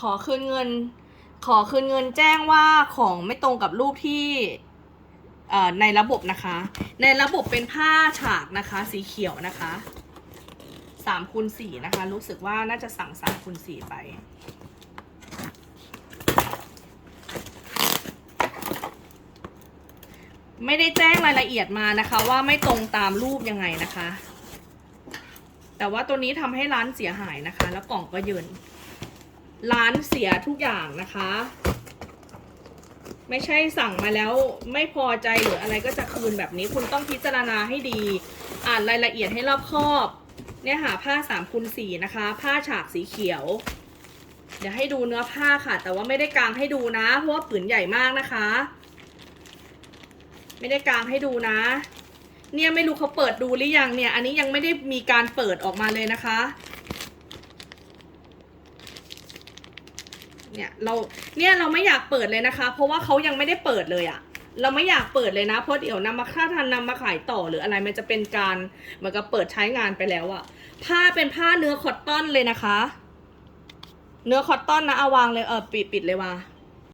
ขอคืนเงิน ขอคืนเงินแจ้งว่าของไม่ตรงกับรูปที่ในระบบนะคะ ในระบบเป็นผ้าฉากนะคะ สีเขียวนะคะสามคูณสี่นะคะ รู้สึกว่าน่าจะสั่งสามคูณสี่ไปไม่ได้แจ้งรายละเอียดมานะคะ ว่าไม่ตรงตามรูปยังไงนะคะ แต่ว่าตัวนี้ทำให้ร้านเสียหายนะคะ แล้วกล่องก็เยิน ร้านเสียทุกอย่างนะคะ ไม่ใช่สั่งมาแล้วไม่พอใจหรืออะไรก็จะคืนแบบนี้คุณต้องพิจารณาให้ดี อ่านรายละเอียดให้รอบคอบ เนี่ยหาผ้าสามคูณสี่นะคะ ผ้าฉากสีเขียว เดี๋ยวให้ดูเนื้อผ้าค่ะ แต่ว่าไม่ได้กางให้ดูนะเพราะว่าผืนใหญ่มากนะคะ ไม่ได้กางให้ดูนะ เนี่ยไม่รู้เขาเปิดดูหรือยังเนี่ย อันนี้ยังไม่ได้มีการเปิดออกมาเลยนะคะ เนี่ยเราเนี่ยเราไม่อยากเปิดเลยนะคะ เพราะว่าเขายังไม่ได้เปิดเลยอะเราไม่อยากเปิดเลยนะเพราะเดี๋ยวนำมาค่าทันนำมาขายต่อหรืออะไรมันจะเป็นการเหมือนกับเปิดใช้งานไปแล้วอะผ้าเป็นผ้าเนื้อคอตตอนเลยนะคะ เนื้อคอตตอนนะเอาวางเลยเออปิดปิดเลยว่า